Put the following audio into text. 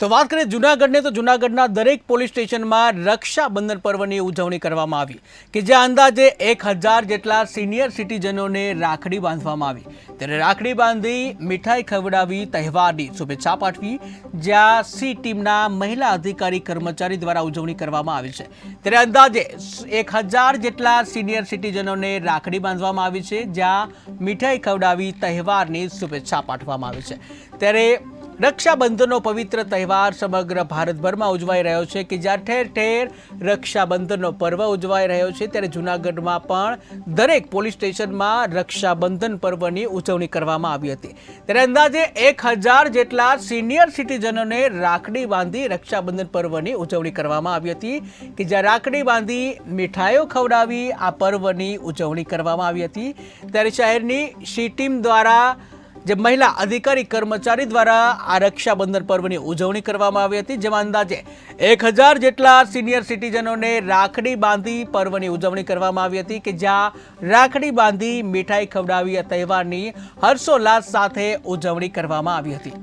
તો વાત કરીએ જુનાગઢને, તો જુનાગઢના દરેક પોલીસ સ્ટેશનમાં રક્ષાબંધન પર્વની ઉજવણી કરવામાં આવી કે જ્યાં અંદાજે એક હજાર જેટલા સિનિયર સિટીઝનોને રાખડી બાંધવામાં આવી. ત્યારે રાખડી બાંધી મીઠાઈ ખવડાવી તહેવારની શુભેચ્છા પાઠવી, જ્યાં સી ટીમના મહિલા અધિકારી કર્મચારી દ્વારા ઉજવણી કરવામાં આવી છે. ત્યારે અંદાજે એક હજાર જેટલા સિનિયર સિટીઝનોને રાખડી બાંધવામાં આવી છે, જ્યાં મીઠાઈ ખવડાવી તહેવારની શુભેચ્છા પાઠવવામાં આવી છે. ત્યારે રક્ષાબંધનનો પવિત્ર તહેવાર સમગ્ર ભારતભરમાં ઉજવાઈ રહ્યો છે કે જ્યાં ઠેર ઠેર રક્ષાબંધનનો પર્વ ઉજવાઈ રહ્યો છે, ત્યારે જૂનાગઢમાં પણ દરેક પોલીસ સ્ટેશનમાં રક્ષાબંધન પર્વની ઉજવણી કરવામાં આવી હતી. ત્યારે અંદાજે એક હજાર જેટલા સિનિયર સિટીઝનોને રાખડી બાંધી રક્ષાબંધન પર્વની ઉજવણી કરવામાં આવી હતી કે જ્યાં રાખડી બાંધી મીઠાઈઓ ખવડાવી આ પર્વની ઉજવણી કરવામાં આવી હતી. ત્યારે શહેરની સી ટીમ દ્વારા જે મહિલા અધિકારી કર્મચારી દ્વારા આ રક્ષાબંધન પર્વની ઉજવણી કરવામાં આવી હતી, જેમાં અંદાજે એક હજાર જેટલા સિનિયર સિટીઝનોને રાખડી બાંધી પર્વની ઉજવણી કરવામાં આવી હતી કે જ્યાં રાખડી બાંધી મીઠાઈ ખવડાવી તહેવારની હર્ષોલ્લાસ સાથે ઉજવણી કરવામાં આવી હતી.